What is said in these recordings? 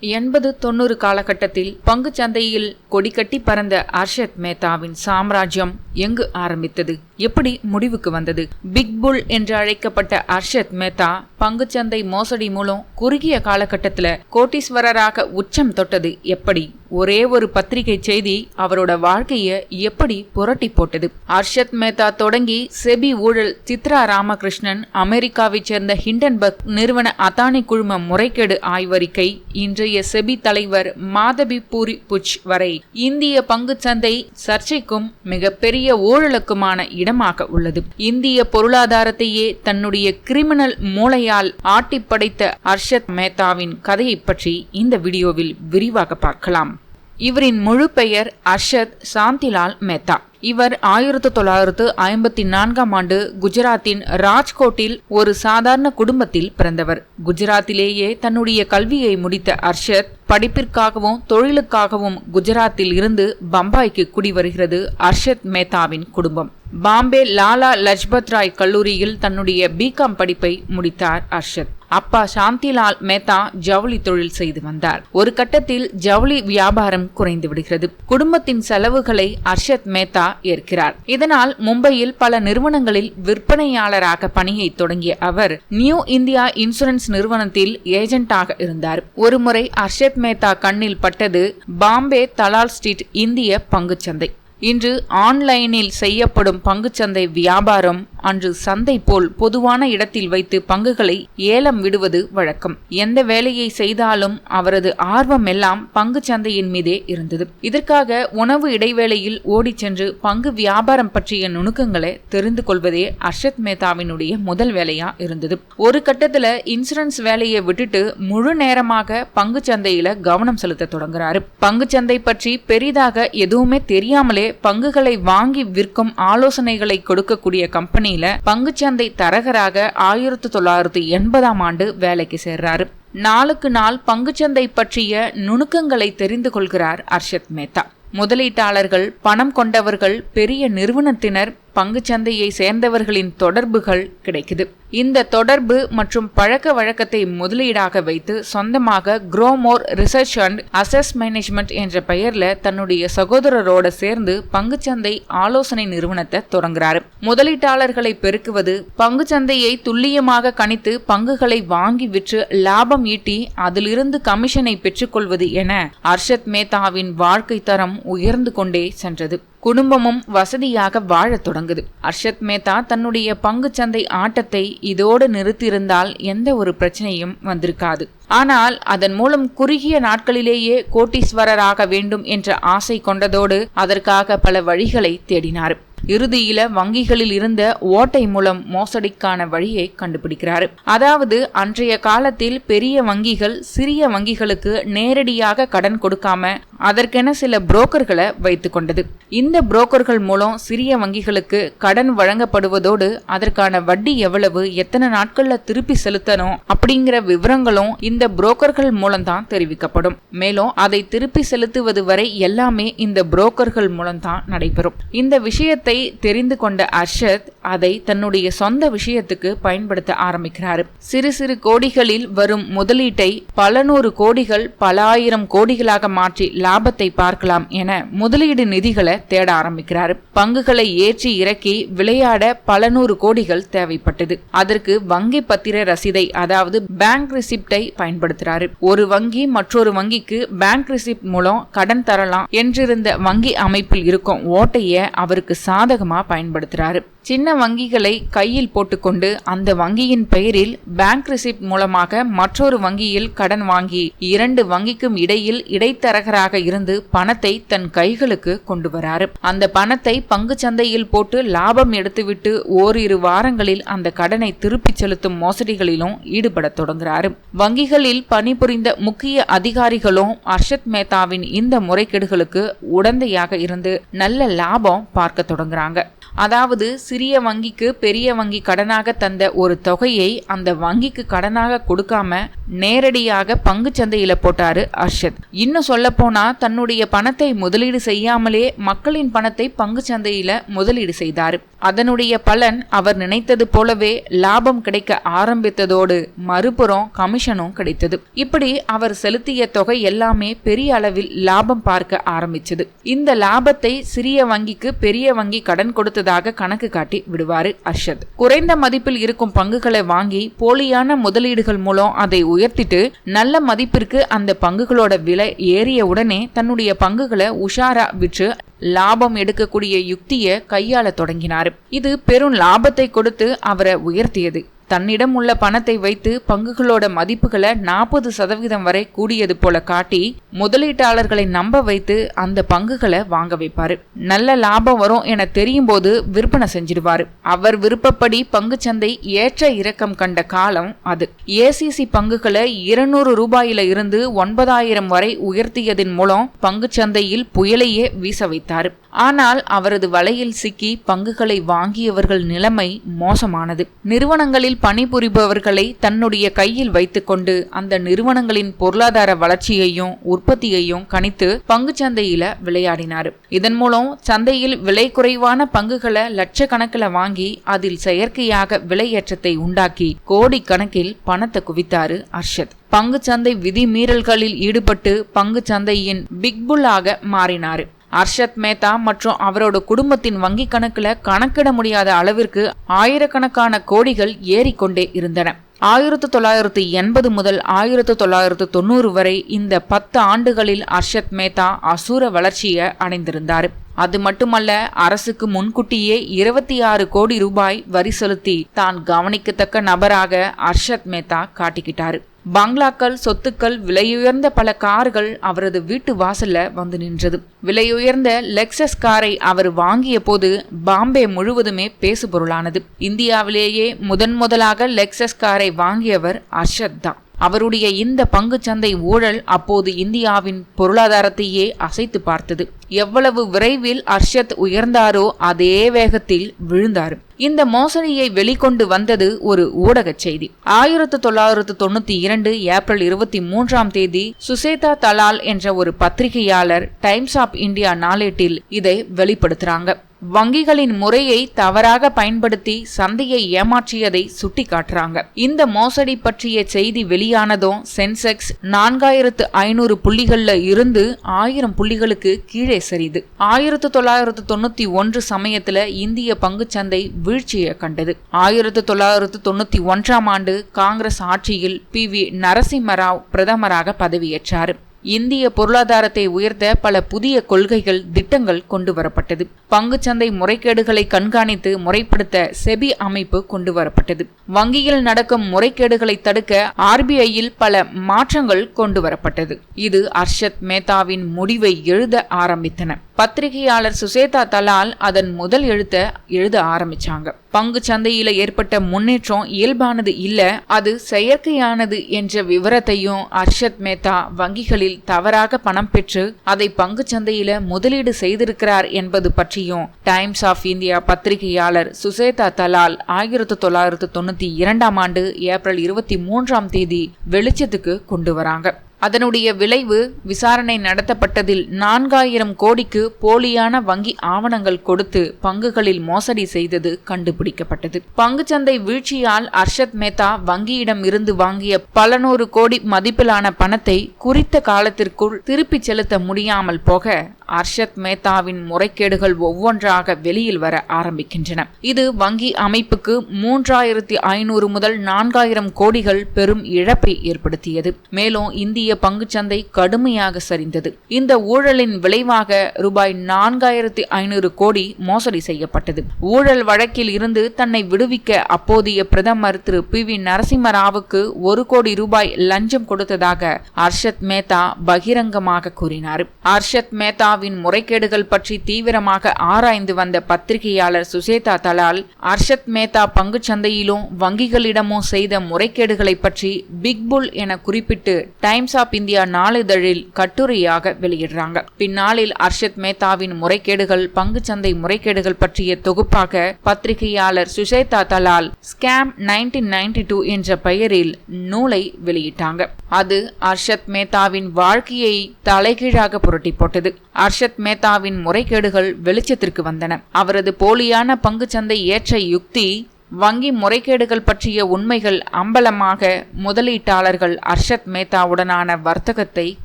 எண்பது தொண்ணூறு காலகட்டத்தில் பங்கு சந்தையில் கொடிக்கட்டி பறந்த அர்ஷத் மேத்தாவின் சாம்ராஜ்யம் எங்கு ஆரம்பித்தது? எப்படி முடிவுக்கு வந்தது? பிக் புல் என்று அழைக்கப்பட்ட அர்ஷத் மேத்தா பங்குச்சந்தை மோசடி மூலம் குறுகிய காலகட்டத்தில் கோட்டீஸ்வரராக உச்சம் தொட்டது எப்படி? ஒரே ஒரு பத்திரிகை செய்தி அவரோட வாழ்க்கைய எப்படி புரட்டி போட்டது? அர்ஷத் மேத்தா தொடங்கி செபி ஊழல் சித்ரா ராமகிருஷ்ணன் அமெரிக்காவைச் சேர்ந்த ஹிண்டன்பர்க் நிறுவன அதானி குழும முறைகேடு ஆய்வறிக்கை இன்றைய செபி தலைவர் மாதவி பூரி புச் வரை இந்திய பங்குச்சந்தை சர்ச்சைக்கும் மிகப்பெரிய ஊழலுக்குமான இடமாக உள்ளது. இந்திய பொருளாதாரத்தையே தன்னுடைய கிரிமினல் மூளையால் ஆட்டி ஆட்டிப்படைத்த அர்ஷத் மேத்தாவின் கதையை பற்றி இந்த வீடியோவில் விரிவாக பார்க்கலாம். இவரின் முழு பெயர் அர்ஷத் சாந்திலால் மேத்தா. இவர் ஆயிரத்தி தொள்ளாயிரத்து ஐம்பத்தி நான்காம் ஆண்டு குஜராத்தின் ராஜ்கோட்டில் ஒரு சாதாரண குடும்பத்தில் பிறந்தவர். குஜராத்திலேயே தன்னுடைய கல்வியை முடித்த அர்ஷத் படிப்பிற்காகவும் தொழிலுக்காகவும் குஜராத்தில் இருந்து பம்பாய்க்கு குடிவருகிறது அர்ஷத் மேத்தாவின் குடும்பம். பாம்பே லாலா லஜ்பத் ராய் கல்லூரியில் தன்னுடைய பிகாம் படிப்பை முடித்தார் அர்ஷத். அப்பா சாந்திலால் மேத்தா ஜவுளி தொழில் செய்து வந்தார். ஒரு கட்டத்தில் ஜவுளி வியாபாரம் குறைந்து விடுகிறது. குடும்பத்தின் செலவுகளை அர்ஷத் மேத்தா ஏற்கிறார். இதனால் மும்பையில் பல நிறுவனங்களில் விற்பனையாளராக பணியை தொடங்கிய அவர் நியூ இந்தியா இன்சூரன்ஸ் நிறுவனத்தில் ஏஜென்டாக இருந்தார். ஒருமுறை அர்ஷத் மேத்தா கண்ணில் பட்டது பாம்பே தலால் ஸ்ட்ரீட் இந்திய பங்குச்சந்தை. இன்று ஆன்லைனில் செய்யப்படும் பங்குச்சந்தை வியாபாரம் அன்று சந்தை போல் பொதுவான இடத்தில் வைத்து பங்குகளை ஏலம் விடுவது வழக்கம். எந்த வேலையை செய்தாலும் அவரது ஆர்வம் எல்லாம் பங்கு சந்தையின் மீதே இருந்தது. இதற்காக உணவு இடைவேளையில் ஓடிச் சென்று பங்கு வியாபாரம் பற்றிய நுணுக்கங்களை தெரிந்து கொள்வதே அர்ஷத் மேத்தாவினுடைய முதல் வேலையா இருந்தது. ஒரு கட்டத்துல இன்சூரன்ஸ் வேலையை விட்டுட்டு முழு நேரமாக பங்கு சந்தையில கவனம் செலுத்த தொடங்குறாரு. பங்கு சந்தை பற்றி பெரிதாக எதுவுமே தெரியாமலே பங்குகளை வாங்கி விற்கும் ஆலோசனைகளை கொடுக்கக்கூடிய கம்பெனியில பங்குச்சந்தை தரகராக ஆயிரத்தி தொள்ளாயிரத்தி எண்பதாம் ஆண்டு வேலைக்கு சேர்றாரு. நாளுக்கு நாள் பங்குச்சந்தை பற்றிய நுணுக்கங்களை தெரிந்து கொள்கிறார் அர்ஷத் மேத்தா. முதலீட்டாளர்கள் பணம் கொண்டவர்கள் பெரிய நிறுவனத்தினர் பங்குச்சந்தையை சேர்ந்தவர்களின் தொடர்புகள் கிடைக்குது. இந்த தொடர்பு மற்றும் பழக்க வழக்கத்தை முதலீடாக வைத்து சொந்தமாக Growmore research and assess management என்ற பெயர்ல தன்னுடைய சகோதரரோட சேர்ந்து பங்குச்சந்தை ஆலோசனை நிறுவனத்தை தொடங்குறாரு. முதலீட்டாளர்களை பெருக்குவது பங்குச்சந்தையை துல்லியமாக கணித்து பங்குகளை வாங்கி விற்று லாபம் ஈட்டி அதிலிருந்து கமிஷனை பெற்றுக்கொள்வது என அர்ஷத் மேத்தாவின் வாழ்க்கை தரம் உயர்ந்து கொண்டே சென்றது. குடும்பமும் வசதியாக வாழத் தொடங்குது. அர்ஷத் மேத்தா தன்னுடைய சந்தை ஆட்டத்தை இதோடு நிறுத்தியிருந்தால் எந்த ஒரு பிரச்சனையும் வந்திருக்காது. ஆனால் அதன் மூலம் குறுகிய நாட்களிலேயே கோட்டீஸ்வரராக வேண்டும் என்ற ஆசை கொண்டதோடு அதற்காக பல வழிகளை தேடினார். இறுதியில வங்கிகளில் இருந்த ஓட்டை மூலம் மோசடிக்கான வழியை கண்டுபிடிக்கிறார். அதாவது அன்றைய காலத்தில் பெரிய வங்கிகள் சிறிய வங்கிகளுக்கு நேரடியாக கடன் கொடுக்காம அதற்கென சில புரோக்கர்களை வைத்துக் கொண்டது. இந்த புரோக்கர்கள் மூலம் சிறிய வங்கிகளுக்கு கடன் வழங்கப்படுவதோடு அதற்கான வட்டி எவ்வளவு எத்தனை நாட்கள்ல திருப்பி செலுத்தணும் அப்படிங்கிற விவரங்களும் இந்த புரோக்கர்கள் மூலம் தான் தெரிவிக்கப்படும். மேலும் அதை திருப்பி செலுத்துவது வரை எல்லாமே இந்த புரோக்கர்கள் மூலம் தான் நடைபெறும். இந்த விஷயத்தை தெரிந்து கொண்ட அர்ஷத் அதை தன்னுடைய சொந்த விஷயத்துக்கு பயன்படுத்த ஆரம்பிக்கிறார். சிறு சிறு கோடிகளில் வரும் முதலீட்டை பல நூறு கோடிகள் பல ஆயிரம் கோடிகளாக மாற்றி லாபத்தை பார்க்கலாம் என முதலீடு நிதிகளை தேட ஆரம்பிக்கிறார். பங்குகளை ஏற்றி இறக்கி விளையாட பல நூறு கோடிகள் தேவைப்பட்டது. அதற்கு வங்கி பத்திர ரசீதை அதாவது பேங்க் ரிசிப்டை பயன்படுத்துறாரு. ஒரு வங்கி மற்றொரு வங்கிக்கு பேங்க் ரிசிப்ட் மூலம் கடன் தரலாம் என்றிருந்த வங்கி அமைப்பில் இருக்கும் ஓட்டைய அவருக்கு சா சாதகமாக பயன்படுத்துகிறாரு சின்ன வங்கிகளை கையில் போட்டுக்கொண்டு அந்த வங்கியின் பெயரில் பேங்க் ரிசிப்ட் மூலமாக மற்றொரு வங்கியில் கடன் வாங்கி இரண்டு வங்கிக்கும் இடையில் இடைத்தரகராக இருந்து பணத்தை தன் கைகளுக்கு கொண்டு வராரு. அந்த பணத்தை பங்கு சந்தையில் போட்டு லாபம் எடுத்துவிட்டு ஓரிரு வாரங்களில் அந்த கடனை திருப்பிச் செலுத்தும் மோசடிகளிலும் ஈடுபட தொடங்குகிறாரு வங்கிகளில் பணிபுரிந்த முக்கிய அதிகாரிகளும் அர்ஷத் மேத்தாவின் இந்த முறைகேடுகளுக்கு உடந்தையாக இருந்து நல்ல லாபம் பார்க்க தொடங்குறாங்க. அதாவது சிறிய வங்கிக்கு பெரிய வங்கி கடனாக தந்த ஒரு தொகையை அந்த வங்கிக்கு கடனாக கொடுக்காம நேரடியாக பங்கு சந்தையில போட்டாரு அர்ஷத். இன்னும் சொல்ல போனா தன்னுடைய பணத்தை முதலீடு செய்யாமலே மக்களின் பணத்தை பங்கு சந்தையில முதலீடு செய்தார். அதனுடைய பலன் அவர் நினைத்தது போலவே லாபம் கிடைக்க ஆரம்பித்ததோடு மறுபுறம் கமிஷனும் கிடைத்தது. இப்படி அவர் செலுத்திய தொகை எல்லாமே பெரிய அளவில் லாபம் பார்க்க ஆரம்பிச்சது. இந்த லாபத்தை சிறிய வங்கிக்கு பெரிய வங்கி கடன் கொடுத்ததாக கணக்கு காட்டி விடுவாரு அர்ஷத். குறைந்த மதிப்பில் இருக்கும் பங்குகளை வாங்கி போலியான முதலீடுகள் மூலம் அதை உயர்த்திட்டு நல்ல மதிப்பிற்கு அந்த பங்குகளோட விலை ஏறிய உடனே தன்னுடைய பங்குகளை உஷாரா விற்று லாபம் எடுக்கக்கூடிய யுக்தியை கையாள தொடங்கினார். இது பெரும் லாபத்தை கொடுத்து அவரை உயர்த்தியது. தன்னிடம் உள்ள பணத்தை வைத்து பங்குகளோட மதிப்புகளை நாற்பது சதவீதம் வரை கூடியது போல காட்டி முதலீட்டாளர்களை நம்ப வைத்து அந்த பங்குகளை வாங்க வைப்பாரு. நல்ல லாபம் வரும் என தெரியும் போது விற்பனை செஞ்சிடுவாரு. அவர் விருப்பப்படி பங்கு சந்தை ஏற்ற இறக்கம் கண்ட காலம் அது. ஏசிசி பங்குகளை இருநூறு ரூபாயில இருந்து ஒன்பதாயிரம் வரை உயர்த்தியதன் மூலம் பங்கு சந்தையில் புயலையே வீச வைத்தார். ஆனால் அவரது வலையில் சிக்கி பங்குகளை வாங்கியவர்கள் நிலைமை மோசமானது. நிறுவனங்களில் பணிபுரிபவர்களை தன்னுடைய கையில் வைத்துக்கொண்டு அந்த நிறுவனங்களின் பொருளாதார வளர்ச்சியையும் உற்பத்தியையும் கணித்து பங்கு சந்தையில விளையாடினார். இதன் மூலம் சந்தையில் விலை குறைவான பங்குகளை லட்சக்கணக்கில் வாங்கி அதில் செயற்கையாக விலையேற்றத்தை உண்டாக்கி கோடிக்கணக்கில் பணத்தை குவித்தாரு அர்ஷத். பங்குச்சந்தை விதிமீறல்களில் ஈடுபட்டு பங்குச்சந்தையின் பிக்புல்லாக மாறினார். அர்ஷத் மேத்தா மற்றும் அவரோட குடும்பத்தின் வங்கி கணக்குல கணக்கிட முடியாத அளவிற்கு ஆயிரக்கணக்கான கோடிகள் ஏறிக்கொண்டே இருந்தன. ஆயிரத்து தொள்ளாயிரத்து எண்பது முதல் ஆயிரத்து தொள்ளாயிரத்து தொண்ணூறு வரை இந்த பத்து ஆண்டுகளில் அர்ஷத் மேத்தா அசூர வளர்ச்சியை அடைந்திருந்தார். அது மட்டுமல்ல அரசுக்கு முன்கூட்டியே இருபத்தி ஆறு கோடி ரூபாய் வரி செலுத்தி தான் கவனிக்கத்தக்க நபராக அர்ஷத் மேத்தா காட்டிக்கிட்டாரு. பங்களாக்கள் சொத்துக்கள் விலையுயர்ந்த பல கார்கள் அவரது வீட்டு வாசல்ல வந்து நின்றது. விலையுயர்ந்த லெக்சஸ் காரை அவர் வாங்கிய போது பாம்பே முழுவதுமே பேசுபொருளானது. இந்தியாவிலேயே முதன் முதலாக லெக்சஸ் காரை வாங்கியவர் அர்ஷத் தான் அவருடைய இந்த பங்குச்சந்தை ஊழல் அப்போது இந்தியாவின் பொருளாதாரத்தையே அசைத்து பார்த்தது. எவ்வளவு விரைவில் அர்ஷத் உயர்ந்தாரோ அதே வேகத்தில் விழுந்தார். இந்த மோசடியை வெளிக்கொண்டு வந்தது ஒரு ஊடகச் செய்தி. ஆயிரத்து தொள்ளாயிரத்து தொண்ணூத்தி இரண்டு ஏப்ரல் இருபத்தி மூன்றாம் தேதி சுசேதா தலால் என்ற ஒரு பத்திரிகையாளர் டைம்ஸ் ஆப் இந்தியா நாளேட்டில் இதை வெளிப்படுத்துறாங்க. வங்கிகளின் முறையை தவறாக பயன்படுத்தி சந்தையை ஏமாற்றியதை சுட்டிக்காட்டுறாங்க. இந்த மோசடி பற்றிய செய்தி வெளியானதும் சென்செக்ஸ் நான்காயிரத்து ஐநூறு புள்ளிகள்ல இருந்து ஆயிரம் புள்ளிகளுக்கு கீழே சரிது ஆயிரத்து தொள்ளாயிரத்து தொண்ணூத்தி ஒன்று சமயத்துல இந்திய பங்குச்சந்தை வீழ்ச்சியை கண்டது. ஆயிரத்து தொள்ளாயிரத்து தொண்ணூத்தி ஒன்றாம் ஆண்டு காங்கிரஸ் ஆட்சியில் பி வி நரசிம்மராவ் பிரதமராக பதவியேற்றார். இந்திய பொருளாதாரத்தை உயர்த்த பல புதிய கொள்கைகள் திட்டங்கள் கொண்டு வரப்பட்டது. பங்குச்சந்தை முறைகேடுகளை கண்காணித்து முறைப்படுத்த செபி அமைப்பு கொண்டு வரப்பட்டது. வங்கியில் நடக்கும் முறைகேடுகளை தடுக்க ஆர்பிஐயில் பல மாற்றங்கள் கொண்டு வரப்பட்டது. இது அர்ஷத் மேத்தாவின் முடிவை எழுத ஆரம்பித்தன. பத்திரிகையாளர் சுசேதா தலால் அதன் முதல் எழுத்த எழுத ஆரம்பிச்சாங்க. பங்கு சந்தையில ஏற்பட்ட முன்னேற்றம் இயல்பானது இல்ல அது செயற்கையானது என்ற விவரத்தையும் அர்ஷத் மேத்தா வங்கிகளில் தவறாக பணம் பெற்று அதை பங்கு சந்தையில முதலீடு செய்திருக்கிறார் என்பது பற்றியும் டைம்ஸ் ஆஃப் இந்தியா பத்திரிகையாளர் சுசேதா தலால் ஆயிரத்தி தொள்ளாயிரத்து தொண்ணூத்தி இரண்டாம் ஆண்டு ஏப்ரல் இருபத்தி மூன்றாம் தேதி வெளிச்சத்துக்கு கொண்டு வராங்க. அதனுடைய விளைவு விசாரணை நடத்தப்பட்டதில் நான்காயிரம் கோடிக்கு போலியான வங்கி ஆவணங்கள் கொடுத்து பங்குகளில் மோசடி செய்தது கண்டுபிடிக்கப்பட்டது. பங்குச்சந்தை வீழ்ச்சியால் அர்ஷத் மேத்தா வங்கியிடம் இருந்து வாங்கிய பல நூறு கோடி மதிப்பிலான பணத்தை குறித்த காலத்திற்குள் திருப்பிச் செலுத்த முடியாமல் போக அர்ஷத் மேத்தாவின் முறைகேடுகள் ஒவ்வொன்றாக வெளியில் வர ஆரம்பிக்கின்றன. இது வங்கி அமைப்புக்கு மூன்றாயிரத்தி ஐநூறு முதல் நான்காயிரம் கோடிகள் பெரும் இழப்பை ஏற்படுத்தியது. மேலும் இந்திய இந்திய பங்குச்சந்தை கடுமையாக சரிந்தது. இந்த ஊழலின் விளைவாக ரூபாய் நான்காயிரத்தி ஐநூறு கோடி மோசடி செய்யப்பட்டது. ஊழல் வழக்கில் இருந்து தன்னை விடுவிக்க அப்போதைய பிரதமர் திரு பி வி நரசிம்மராவுக்கு ஒரு கோடி ரூபாய் லஞ்சம் கொடுத்ததாக அர்ஷத் மேத்தா பகிரங்கமாக கூறினார். அர்ஷத் மேத்தாவின் முறைகேடுகள் பற்றி தீவிரமாக ஆராய்ந்து வந்த பத்திரிகையாளர் சுசேதா தலால் அர்ஷத் மேத்தா சந்தையிலும் வங்கிகளிடமும் செய்த முறைகேடுகளை பற்றி பிக் புல் என குறிப்பிட்டு டைம்ஸ் ஆப் இந்தியா நாளிதழில் கட்டுரையாக வெளியிடுறாங்க. பின்னாளில் அர்ஷத் மேத்தாவின் முறைகேடுகள் சந்தை முறைகேடுகள் பற்றிய தொகுப்பாக பத்திரிகையாளர் Sucheta Dalal scam nineteen ninety two என்ற பெயரில் நூலை வெளியிட்டாங்க. அது அர்ஷத் மேத்தாவின் வாழ்க்கையை தலைகீழாக புரட்டி போட்டது. அர்ஷத் மேத்தாவின் முறைகேடுகள் வெளிச்சத்திற்கு வந்தன. அவரது போலியான பங்குச்சந்தை ஏற்ற யுக்தி வங்கி முறைகேடுகள் பற்றிய உண்மைகள் அம்பலமாக முதலீட்டாளர்கள் அர்ஷத் மேத்தாவுடனான வர்த்தகத்தை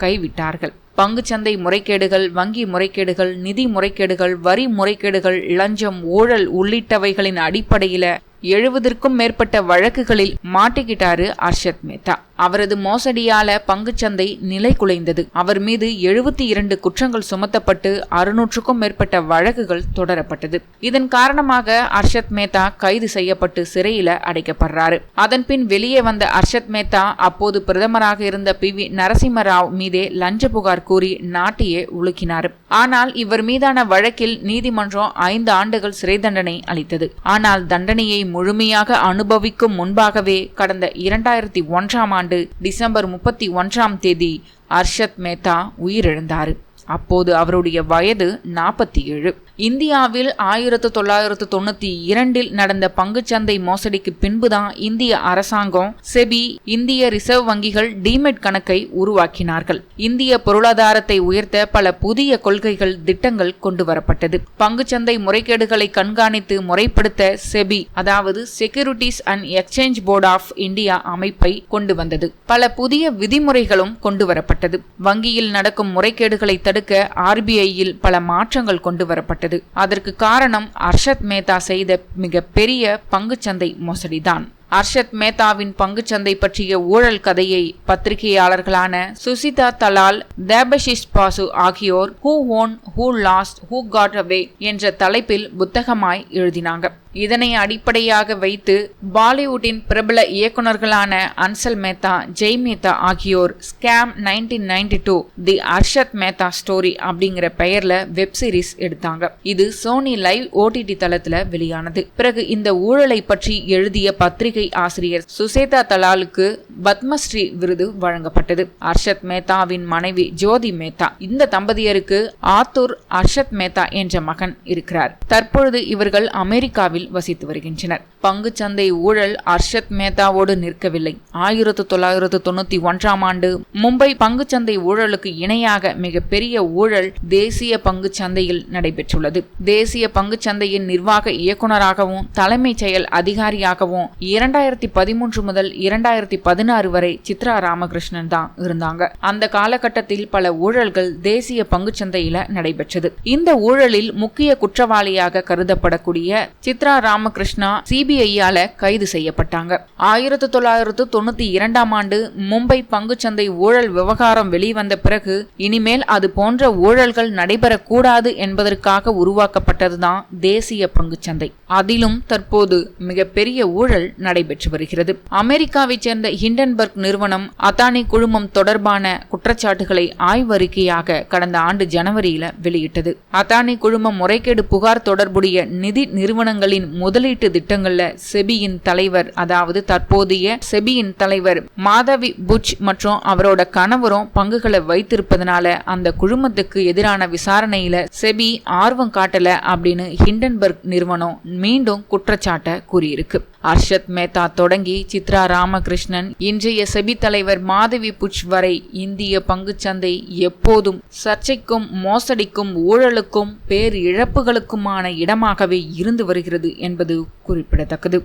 கைவிட்டார்கள். பங்குச்சந்தை முறைகேடுகள் வங்கி முறைகேடுகள் நிதி முறைகேடுகள் வரி முறைகேடுகள் லஞ்சம் ஊழல் உள்ளிட்டவைகளின் அடிப்படையில எழுபதற்கும் மேற்பட்ட வழக்குகளில் மாட்டிக்கிட்டாரு அர்ஷத் மேத்தா. அவரது மோசடியால பங்குச்சந்தை நிலை குலைந்தது. அவர் மீது எழுபத்தி இரண்டு குற்றங்கள் சுமத்தப்பட்டு அறுநூற்றுக்கும் மேற்பட்ட வழக்குகள் தொடரப்பட்டது. இதன் காரணமாக அர்ஷத் மேத்தா கைது செய்யப்பட்டு சிறையில அடைக்கப்படுறாரு. அதன் பின் வெளியே வந்த அர்ஷத் மேத்தா அப்போது பிரதமராக இருந்த பி வி நரசிம்மராவ் மீதே லஞ்ச புகார் கூறி நாட்டையே உலுக்கினார். ஆனால் இவர் மீதான வழக்கில் நீதிமன்றம் ஐந்து ஆண்டுகள் சிறை தண்டனை அளித்தது. ஆனால் தண்டனையை முழுமையாக அனுபவிக்கும் முன்பாகவே கடந்த இரண்டாயிரத்தி ஒன்றாம் ஆண்டு டிசம்பர் முப்பத்தி ஒன்றாம் தேதி அர்ஷத் மேத்தா உயிரிழந்தார். அப்போது அவருடைய வயது நாற்பத்தி ஏழு. இந்தியாவில் ஆயிரத்து தொள்ளாயிரத்து தொண்ணூற்றி இரண்டில் நடந்த பங்குச்சந்தை மோசடிக்கு பின்புதான் இந்திய அரசாங்கம் செபி இந்திய ரிசர்வ் வங்கிகள் டிமெட் கணக்கை உருவாக்கினார்கள். இந்திய பொருளாதாரத்தை உயர்த்த பல புதிய கொள்கைகள் திட்டங்கள் கொண்டு வரப்பட்டது பங்குச்சந்தை முறைகேடுகளை கண்காணித்து முறைப்படுத்த செபி அதாவது securities and exchange board of India அமைப்பை கொண்டு வந்தது. பல புதிய விதிமுறைகளும் கொண்டு வரப்பட்டது வங்கியில் நடக்கும் முறைகேடுகளை தடுக்க ஆர்பிஐயில் பல மாற்றங்கள் கொண்டு வரப்பட்டது ஏற்பட்டது. அதற்கு காரணம் அர்ஷத் மேத்தா செய்த மிக பெரிய பங்குச்சந்தை மோசடிதான். அர்ஷத் மேத்தாவின் பங்குச்சந்தை பற்றிய ஊழல் கதையை பத்திரிகையாளர்களான சுசிதா தலால் தேபஷிஷ் பாசு ஆகியோர் who won who lost who got away என்ற தலைப்பில் புத்தகமாய் எழுதினாங்க. இதனை அடிப்படையாக வைத்து பாலிவுட்டின் பிரபல இயக்குநர்களான அன்சல் மேத்தா ஜெய் மேத்தா ஆகியோர் scam nineteen ninety two the Harshad Mehta story அப்படிங்கிற பெயர்ல வெப் சீரிஸ் எடுத்தாங்க. இது சோனி லைவ் ஓடிடி தளத்துல வெளியானது. பிறகு இந்த ஊழலை பற்றி எழுதிய பத்திரிகை ஆசிரியர் சுசேதா தலாலுக்கு பத்மஸ்ரீ விருது வழங்கப்பட்டது. அர்ஷத் மேத்தாவின் மனைவி ஜோதி மேத்தா. இந்த தம்பதியருக்கு ஆத்தூர் அர்ஷத் மேத்தா என்ற மகன் இருக்கிறார். தற்பொழுது இவர்கள் அமெரிக்காவில் வசித்து வருகின்றனர். பங்குச்சந்தை ஊழல் அர்ஷத் மேத்தாவோடு நிற்கவில்லை. ஆயிரத்து தொள்ளாயிரத்து தொண்ணூத்தி ஒன்றாம் ஆண்டு மும்பை பங்குச்சந்தை ஊழலுக்கு இணையாக மிகப்பெரிய ஊழல் தேசிய பங்கு சந்தையில் நடைபெற்றுள்ளது. தேசிய பங்கு சந்தையின் நிர்வாக இயக்குநராகவும் தலைமைச் செயல் அதிகாரியாகவும் இரண்டு இரண்டாயிரத்தி பதிமூன்று முதல் இரண்டாயிரத்தி பதினாறு வரை சித்ரா ராமகிருஷ்ணன் தான் இருந்தாங்க. அந்த காலகட்டத்தில் பல ஊழல்கள் தேசிய பங்குச்சந்தையில நடைபெற்றது. இந்த ஊழலில் முக்கிய குற்றவாளியாக கருதப்படக்கூடிய சித்ரா ராமகிருஷ்ணா சிபிஐயால கைது செய்யப்பட்டாங்க. ஆயிரத்தி தொள்ளாயிரத்து தொண்ணூத்தி இரண்டாம் ஆண்டு மும்பை பங்குச்சந்தை ஊழல் விவகாரம் வெளிவந்த பிறகு இனிமேல் அது போன்ற ஊழல்கள் நடைபெறக்கூடாது என்பதற்காக உருவாக்கப்பட்டதுதான் தேசிய பங்குச்சந்தை. அதிலும் தற்போது மிகப்பெரிய ஊழல் நடை நடைபெற்று வருகிறது. அமெரிக்காவைச் சேர்ந்த ஹிண்டன்பர்க் நிறுவனம் அதானி குழுமம் தொடர்பான குற்றச்சாட்டுகளை ஆய்வறிக்கையாக கடந்த ஆண்டு ஜனவரியில வெளியிட்டது. அதானி குழுமம் முறைகேடு புகார் தொடர்புடைய நிதி நிறுவனங்களின் முதலீட்டு திட்டங்கள்ல செபியின் தலைவர் அதாவது தற்போதைய செபியின் தலைவர் மாதவி புட்ச் மற்றும் அவரோட கணவரும் பங்குகளை வைத்திருப்பதனால அந்த குழுமத்துக்கு எதிரான விசாரணையில செபி ஆர்வம் காட்டல அப்படின்னு ஹிண்டன்பர்க் நிறுவனம் மீண்டும் குற்றச்சாட்டை கூறியிருக்கு. அர்ஷத் மேத்தா தொடங்கி சித்ரா ராமகிருஷ்ணன் இன்றைய செபி தலைவர் மாதவி புஷ் வரை இந்திய பங்குச்சந்தை எப்போதும் சர்ச்சைக்கும் மோசடிக்கும் ஊழலுக்கும் பேர் இழப்புகளுக்குமான இடமாகவே இருந்து வருகிறது என்பது குறிப்பிடத்தக்கது.